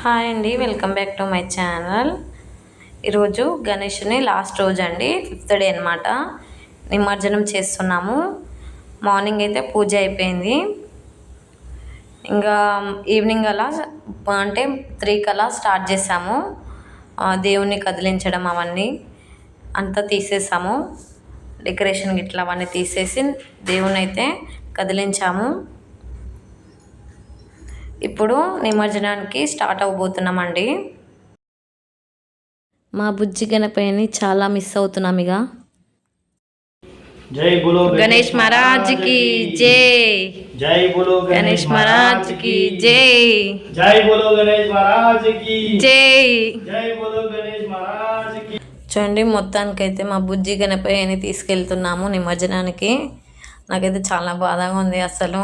Hi అండి welcome back to my channel. ఈరోజు గణేష్ని లాస్ట్ రోజు అండి ఫిఫ్త్ డే అనమాట నిమజ్జనం చేస్తున్నాము. మార్నింగ్ అయితే పూజ అయిపోయింది. ఇంకా ఈవినింగ్ అలా అంటే త్రీ కలా స్టార్ట్ చేసాము దేవుణ్ణి కదిలించడం అవన్నీ అంతా తీసేసాము. డెకరేషన్ గిట్లా అవన్నీ తీసేసి దేవుని అయితే కదిలించాము. ఇప్పుడు నిమజ్జనానికి స్టార్ట్ అవ్వబోతున్నామండి మా బుజ్జి గణపయ్యని చాలా మిస్ అవుతున్నాం ఇక జై బోలో గణేష్ మహారాజ్కి జై. జై బోలో గణేష్ మహారాజ్కి జై. జై బోలో గణేష్ మహారాజ్కి జై. జై బోలో గణేష్ మహారాజ్కి చూడండి మొత్తానికైతే మా బుజ్జి గణపయ్యని తీసుకెళ్తున్నాము నిమజ్జనానికి. నాకైతే చాలా బాధగా ఉంది అసలు.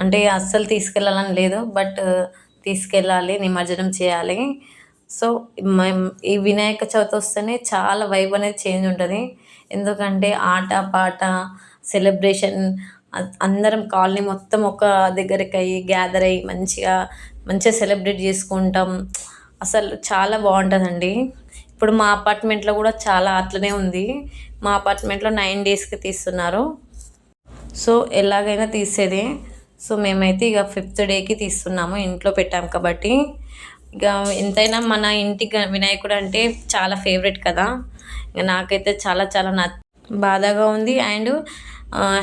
అంటే అస్సలు తీసుకెళ్ళాలని లేదు బట్ తీసుకెళ్ళాలి నిమజ్జనం చేయాలి. సో మేము ఈ వినాయక చవితి వస్తేనే చాలా వైబ్ అనేది చేంజ్ ఉంటుంది. ఎందుకంటే ఆట పాట సెలబ్రేషన్ అందరం కాలనీ మొత్తం ఒక దగ్గరికి అయ్యి గ్యాదర్ అయ్యి మంచిగా మంచిగా సెలబ్రేట్ చేసుకుంటాం. అసలు చాలా బాగుంటుందండి. ఇప్పుడు మా అపార్ట్మెంట్లో కూడా చాలా అట్లనే ఉంది. మా అపార్ట్మెంట్లో నైన్ డేస్కి తీస్తున్నారు. సో ఎలాగైనా తీసేదే. సో మేమైతే ఇక ఫిఫ్త్ డేకి తీస్తున్నాము ఇంట్లో పెట్టాం కాబట్టి. ఇక ఎంతైనా మన ఇంటికి వినాయకుడు అంటే చాలా ఫేవరెట్ కదా. ఇక నాకైతే చాలా చాలా నా బాధగా ఉంది అండ్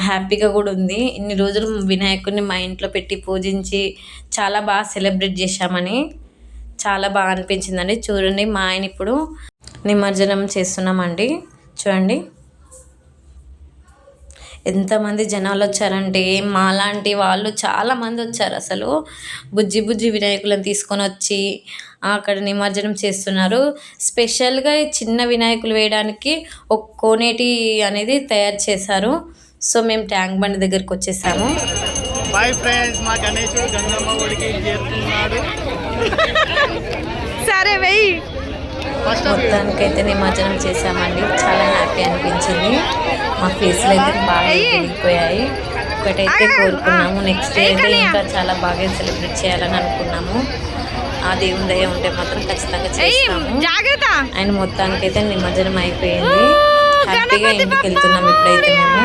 హ్యాపీగా కూడా ఉంది. ఇన్ని రోజులు వినాయకుడిని మా ఇంట్లో పెట్టి పూజించి చాలా బాగా సెలబ్రేట్ చేశామని చాలా బాగా అనిపించిందండి. చూడండి మా ఆయన ఇప్పుడు నిమజ్జనం చేస్తున్నామండి. చూడండి. ఎంతమంది జనాలు వచ్చారంటే మాలాంటి వాళ్ళు చాలామంది వచ్చారు అసలు. బుజ్జి బుజ్జి వినాయకులను తీసుకొని వచ్చి అక్కడ నిమజ్జనం చేస్తున్నారు. స్పెషల్గా చిన్న వినాయకులు వేయడానికి ఒక కోనేటి అనేది తయారు చేశారు. సో మేము ట్యాంక్ బండి దగ్గరికి వచ్చేసాము. బాయ్ ఫ్రెండ్స్ మా గణేశుడు గంగమ్మ చేరుతున్నాడు సరే వెయ్యి. మొత్తానికైతే నిమజ్జనం చేసామండి చాలా హ్యాపీ అనిపించింది. మా ఫేస్లు అయితే బాగా వెళ్ళిపోయాయి ఒకటైతే కోరుకున్నాము. నెక్స్ట్ డే అయితే ఇంకా చాలా బాగా సెలబ్రేట్ చేయాలని అనుకున్నాము. ఆ దేవుని దయ ఉంటే మాత్రం ఖచ్చితంగా చేస్తాము. అండ్ మొత్తానికైతే నిమజ్జనం అయిపోయింది. హ్యాపీగా ఇంటికి వెళ్తున్నాం ఇప్పుడైతే మేము.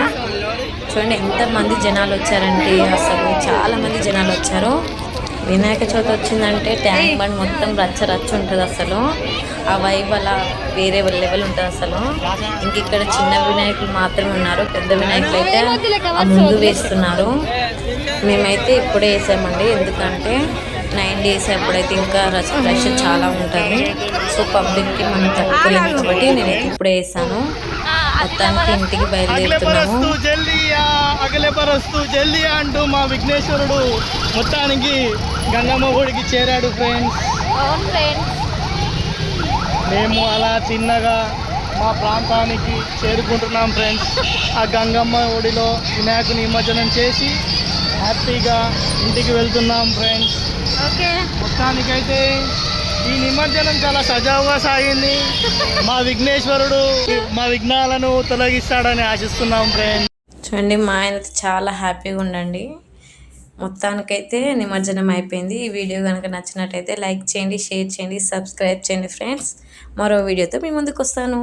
చూడండి ఎంతమంది జనాలు వచ్చారంటే అసలు చాలా మంది జనాలు వచ్చారు. వినాయక చవితి వచ్చిందంటే ట్యాంక్ బండ్ మొత్తం రచ్చ రచ్చ ఉంటుంది అసలు. ఆ వైబ్ అలా వేరే లెవెల్ ఉంటుంది అసలు. ఇంక ఇక్కడ చిన్న వినాయకులు మాత్రమే ఉన్నారు. పెద్ద వినాయకులు అయితే ముందు వేస్తున్నారు. మేమైతే ఇప్పుడే వేసామండి. ఎందుకంటే నైన్ డేస్ అప్పుడైతే ఇంకా రష్ రష్ చాలా ఉంటుంది. సో పబ్లిక్కి మనం తట్టుకోలేము కాబట్టి నేనైతే ఇప్పుడే వేసాను. మొత్తానికి ఇంటికి బయలుదేరుతున్నాము. జల్దీ అగలే బరస్తు జల్దీ అంటూ మా విఘ్నేశ్వరుడు మొత్తానికి గంగమ్మ ఒడికి చేరాడు ఫ్రెండ్స్ మేము అలా చిన్నగా మా ప్రాంతానికి చేరుకుంటున్నాం ఫ్రెండ్స్ ఆ గంగమ్మ ఒడిలో వినాయక నిమజ్జనం చేసి హ్యాపీగా ఇంటికి వెళ్తున్నాం ఫ్రెండ్స్ ఓకే. మొత్తానికైతే ఈ నిమజ్జనం చాలా సజావుగా సాగింది. మా విఘ్నేశ్వరుడు మా విఘ్నాలను తొలగిస్తాడని ఆశిస్తున్నాం ఫ్రెండ్స్. చూడండి మా ఆయన చాలా హ్యాపీగా ఉండండి. మొత్తానికైతే నిమజ్జనం అయిపోయింది. ఈ వీడియో కనుక నచ్చినట్టయితే లైక్ చేయండి షేర్ చేయండి సబ్స్క్రైబ్ చేయండి ఫ్రెండ్స్. మరో వీడియోతో మీ ముందుకు వస్తాను